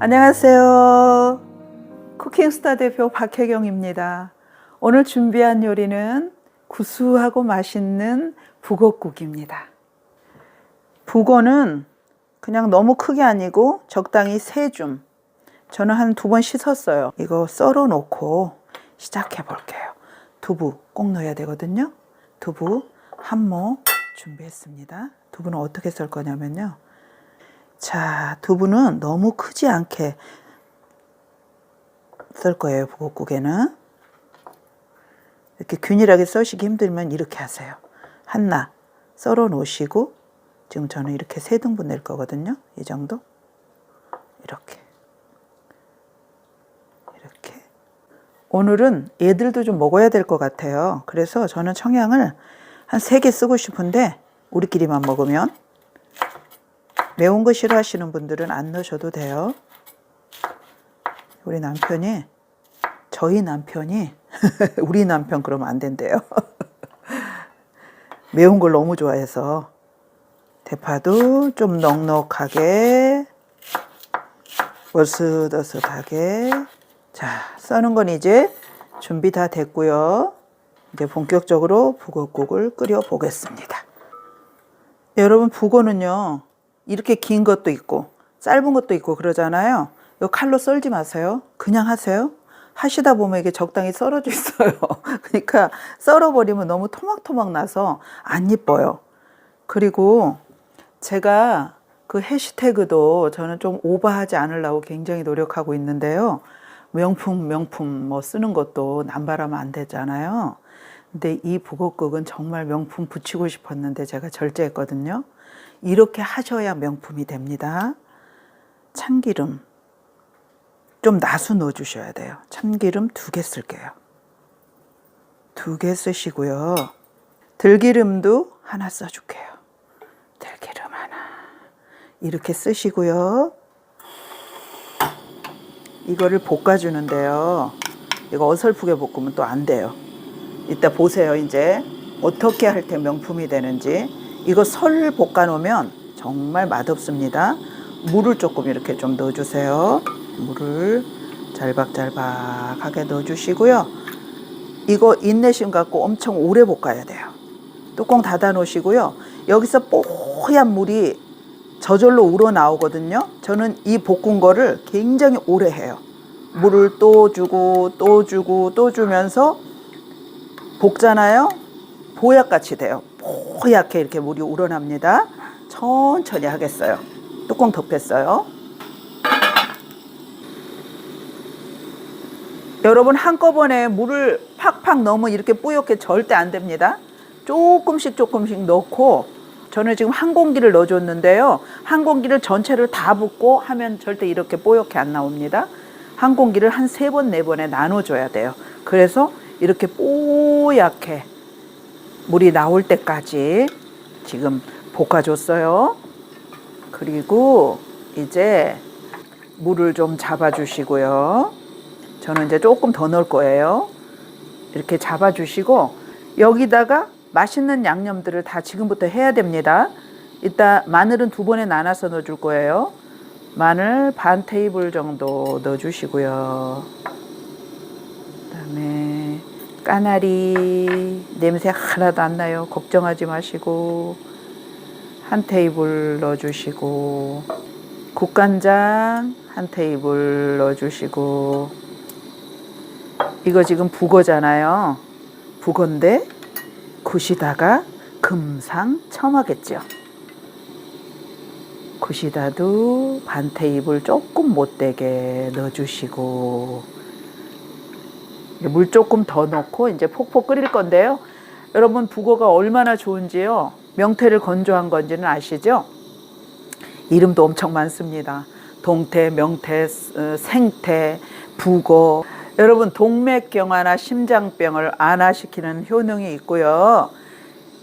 안녕하세요. 쿠킹스타 대표 박혜경입니다. 오늘 준비한 요리는 구수하고 맛있는 북어국입니다. 북어는 그냥 너무 크게 아니고 적당히 세 줌. 저는 한 두 번 씻었어요. 이거 썰어 놓고 시작해 볼게요. 두부 꼭 넣어야 되거든요. 두부 한모 준비했습니다. 두부는 어떻게 썰 거냐면요. 자, 두부는 너무 크지 않게 썰 거예요, 북엇국에는. 이렇게 균일하게 써시기 힘들면 이렇게 하세요. 한나 썰어 놓으시고, 지금 저는 이렇게 세 등분 낼 거거든요. 이 정도. 이렇게. 이렇게. 오늘은 얘들도 좀 먹어야 될 것 같아요. 그래서 저는 청양을 한 세 개 쓰고 싶은데, 우리끼리만 먹으면 매운 거 싫어하시는 분들은 안 넣으셔도 돼요. 우리 남편이 저희 남편이 우리 남편 그러면 안 된대요. 매운 걸 너무 좋아해서 대파도 좀 넉넉하게 워스더스하게 자 써는 건 이제 준비 다 됐고요. 이제 본격적으로 북어국을 끓여 보겠습니다. 여러분 북어는요 이렇게 긴 것도 있고 짧은 것도 있고 그러잖아요. 이 칼로 썰지 마세요. 그냥 하세요. 하시다 보면 이게 적당히 썰어져 있어요. 그러니까 썰어버리면 너무 토막토막 나서 안 이뻐요. 그리고 제가 그 해시태그도 저는 좀 오버하지 않으려고 굉장히 노력하고 있는데요. 명품, 명품 뭐 쓰는 것도 남발하면 안 되잖아요. 근데 이 북어국은 정말 명품 붙이고 싶었는데 제가 절제했거든요. 이렇게 하셔야 명품이 됩니다. 참기름 좀 나수 넣어 주셔야 돼요. 참기름 두 개 쓸게요. 두 개 쓰시고요. 들기름도 하나 써줄게요. 들기름 하나. 이렇게 쓰시고요. 이거를 볶아주는데요. 이거 어설프게 볶으면 또 안 돼요. 이따 보세요, 이제. 어떻게 할 때 명품이 되는지. 이거 설 볶아 놓으면 정말 맛없습니다. 물을 조금 이렇게 좀 넣어주세요. 물을 잘박잘박하게 넣어주시고요. 이거 인내심 갖고 엄청 오래 볶아야 돼요. 뚜껑 닫아 놓으시고요. 여기서 뽀얀 물이 저절로 우러나오거든요. 저는 이 볶은 거를 굉장히 오래 해요. 물을 또 주고 또 주고 또 주면서 볶잖아요. 보약같이 돼요. 뽀얗게 이렇게 물이 우러납니다. 천천히 하겠어요. 뚜껑 덮였어요. 여러분 한꺼번에 물을 팍팍 넣으면 이렇게 뿌옇게 절대 안 됩니다. 조금씩 조금씩 넣고 저는 지금 한 공기를 넣어줬는데요. 한 공기를 전체를 다 붓고 하면 절대 이렇게 뽀얗게 안 나옵니다. 한 공기를 한 세 번, 네 번에 나눠줘야 돼요. 그래서 이렇게 뽀얗게 물이 나올 때까지 지금 볶아줬어요. 그리고 이제 물을 좀 잡아주시고요. 저는 이제 조금 더 넣을 거예요. 이렇게 잡아주시고 여기다가 맛있는 양념들을 다 지금부터 해야 됩니다. 이따 마늘은 두 번에 나눠서 넣어줄 거예요. 마늘 반 테이블 정도 넣어주시고요. 까나리 냄새 하나도 안 나요. 걱정하지 마시고 한 테이블 넣어주시고 국간장 한 테이블 넣어주시고 이거 지금 북어잖아요. 북어인데 굿이다가 금상 첨화겠죠. 굿이다도 반 테이블 조금 못되게 넣어주시고 물 조금 더 넣고 이제 폭폭 끓일 건데요. 여러분 북어가 얼마나 좋은지요. 명태를 건조한 건지는 아시죠? 이름도 엄청 많습니다. 동태, 명태, 어, 생태, 북어. 여러분 동맥경화나 심장병을 안화시키는 효능이 있고요.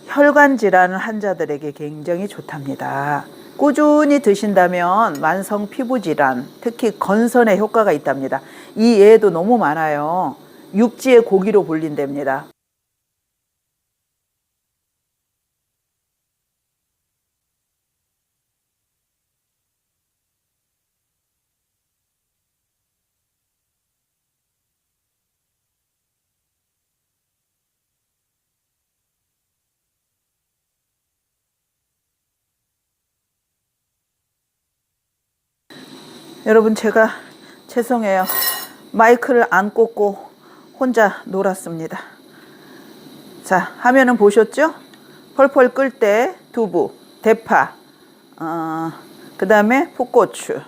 혈관 질환 환자들에게 굉장히 좋답니다. 꾸준히 드신다면 만성 피부 질환, 특히 건선에 효과가 있답니다. 이 예도 너무 많아요. 육지의 고기로 불린답니다. 여러분 제가 죄송해요. 마이크를 안 꽂고 혼자 놀았습니다. 자, 화면은 보셨죠? 펄펄 끓 때 두부, 대파, 어, 그 다음에 풋고추,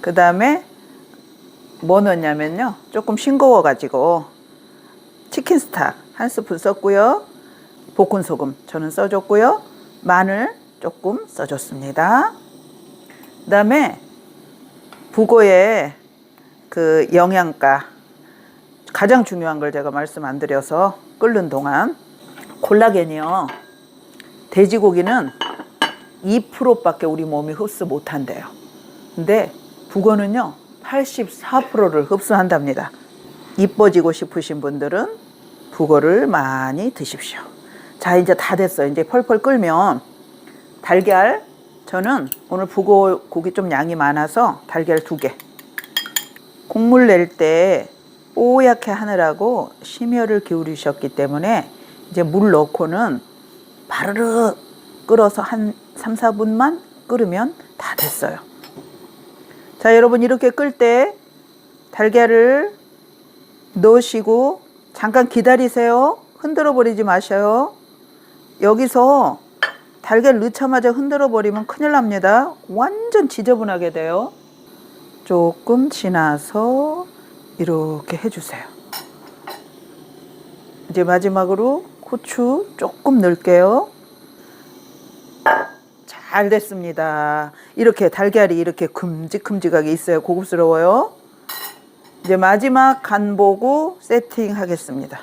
그 다음에 뭐 넣었냐면요. 조금 싱거워가지고 치킨 스탁 한 스푼 썼고요. 볶은 소금 저는 써줬고요. 마늘 조금 써줬습니다. 그 다음에 북어의 그 영양가 가장 중요한 걸 제가 말씀 안 드려서 끓는 동안 콜라겐이요. 돼지고기는 2%밖에 우리 몸이 흡수 못 한대요. 근데 북어는요. 84%를 흡수한답니다. 이뻐지고 싶으신 분들은 북어를 많이 드십시오. 자, 이제 다 됐어요. 이제 펄펄 끓면 달걀 저는 오늘 북어 고기 좀 양이 많아서 달걀 두 개. 국물 낼 때 뽀얗게 하느라고 심혈을 기울이셨기 때문에 이제 물 넣고는 바르르 끓어서 한 3, 4분만 끓으면 다 됐어요. 자, 여러분 이렇게 끌때 달걀을 넣으시고 잠깐 기다리세요. 흔들어 버리지 마셔요. 여기서 달걀 넣자마자 흔들어 버리면 큰일 납니다. 완전 지저분하게 돼요. 조금 지나서 이렇게 해주세요. 이제 마지막으로 후추 조금 넣을게요. 잘 됐습니다. 이렇게 달걀이 이렇게 큼직큼직하게 있어요. 고급스러워요. 이제 마지막 간 보고 세팅 하겠습니다.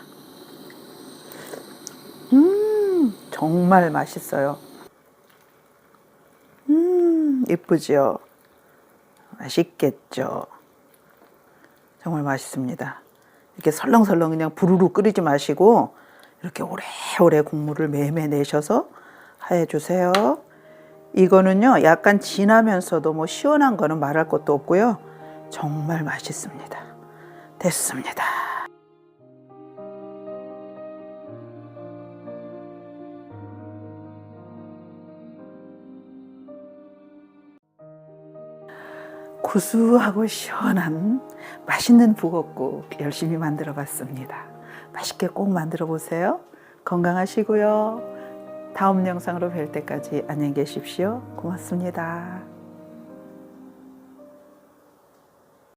음, 정말 맛있어요. 음, 이쁘죠? 맛있겠죠? 정말 맛있습니다. 이렇게 설렁설렁 그냥 부르르 끓이지 마시고 이렇게 오래오래 국물을 매매 내셔서 해 주세요. 이거는요, 약간 진하면서도 뭐 시원한 거는 말할 것도 없고요. 정말 맛있습니다. 됐습니다. 구수하고 시원한 맛있는 북엇국 열심히 만들어 봤습니다. 맛있게 꼭 만들어 보세요. 건강하시고요. 다음 영상으로 뵐 때까지 안녕히 계십시오. 고맙습니다.